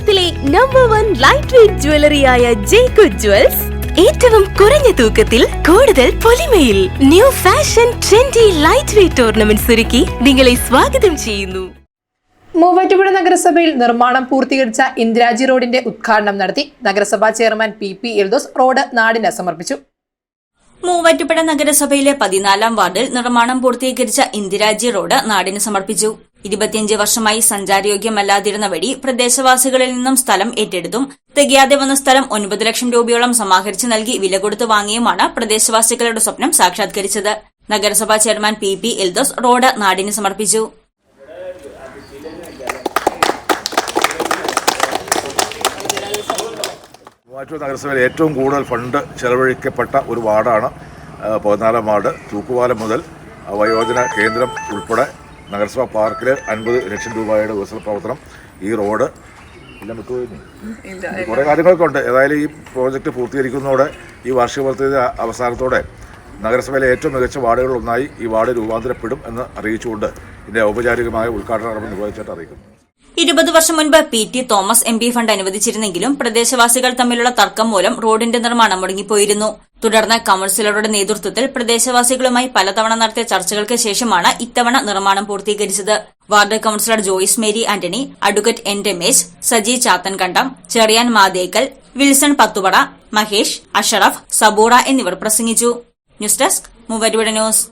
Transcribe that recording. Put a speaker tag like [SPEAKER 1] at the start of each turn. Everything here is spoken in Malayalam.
[SPEAKER 1] കേരളത്തിലെ നമ്പർ വൺ ലൈറ്റ് വെയിറ്റ് ജ്വല്ലറിയായ ജേക്കു ജ്വൽസ് ഏറ്റവും കുറഞ്ഞ തൂക്കത്തിൽ കൂടുതൽ പൊലിമയിൽ new fashion trendy light weight ornaments ഒരുക്കി നിങ്ങളെ സ്വാഗതം ചെയ്യുന്നു.
[SPEAKER 2] മൂവാറ്റുപുഴ നഗരസഭയിൽ നിർമ്മാണം പൂർത്തീകരിച്ച ഇന്ദിരാജി റോഡിന്റെ ഉദ്ഘാടനം നടത്തി നഗരസഭാ chairman P P Eldos road നാടിന് സമർപ്പിച്ചു.
[SPEAKER 3] മൂവാറ്റുപുഴ നഗരസഭയിലെ പതിനാലാം വാർഡിൽ നിർമ്മാണം പൂർത്തീകരിച്ച ഇന്ദിരാജി റോഡ് നാടിന് സമർപ്പിച്ചു. ഇരുപത്തിയഞ്ച് വർഷമായി സഞ്ചാരയോഗ്യമല്ലാതിരുന്ന വഴി പ്രദേശവാസികളിൽ നിന്നും സ്ഥലം ഏറ്റെടുത്തും തികയാതെ വന്ന സ്ഥലം ഒൻപത് ലക്ഷം രൂപയോളം സമാഹരിച്ചു നൽകി വില കൊടുത്തു വാങ്ങിയുമാണ് പ്രദേശവാസികളുടെ സ്വപ്നം സാക്ഷാത്കരിച്ചത്. നഗരസഭാ chairman P P Eldos road നാടിന് സമർപ്പിച്ചു.
[SPEAKER 4] മൂവാറ്റൂർ നഗരസഭയിൽ ഏറ്റവും കൂടുതൽ ഫണ്ട് ചെലവഴിക്കപ്പെട്ട ഒരു വാർഡാണ് പതിനാലാം വാർഡ് തൂക്കുപാലം മുതൽ വയോജന കേന്ദ്രം ഉൾപ്പെടെ നഗരസഭാ പാർക്കിൽ അൻപത് ലക്ഷം രൂപയുടെ വികസന പ്രവർത്തനം ഈ റോഡ് എല്ലാം വിട്ടുപോയി കുറേ കാര്യങ്ങളൊക്കെ ഉണ്ട് ഏതായാലും ഈ പ്രോജക്റ്റ് പൂർത്തീകരിക്കുന്നതോടെ ഈ വാർഷിക പദ്ധതി അവസാനത്തോടെ നഗരസഭയിലെ ഏറ്റവും മികച്ച വാർഡുകളിലൊന്നായി ഈ വാർഡ് രൂപാന്തരപ്പെടും എന്ന് അറിയിച്ചുകൊണ്ട് ഇതിന്റെ ഔപചാരികമായ ഉദ്ഘാടന നടപടി നിർവഹിച്ചിട്ട് അറിയിക്കുന്നു.
[SPEAKER 3] ഇരുപത് വർഷം മുൻപ് P T Thomas M P fund അനുവദിച്ചിരുന്നെങ്കിലും പ്രദേശവാസികൾ തമ്മിലുള്ള തർക്കം മൂലം റോഡിന്റെ നിർമ്മാണം മുടങ്ങിപ്പോയിരുന്നു. തുടർന്ന് കൌൺസിലറുടെ നേതൃത്വത്തിൽ പ്രദേശവാസികളുമായി പലതവണ നടത്തിയ ചർച്ചകൾക്ക് ശേഷമാണ് ഇത്തവണ നിർമ്മാണം പൂർത്തീകരിച്ചത്. Ward councillor Joyce Mary Antony advocate N Ramesh Saji Chathankandam Cherian Mathekkal Wilson Pathupada Mahesh Ashraf Saboora എന്നിവർ പ്രസംഗിച്ചു. News desk Muvattupuzha news.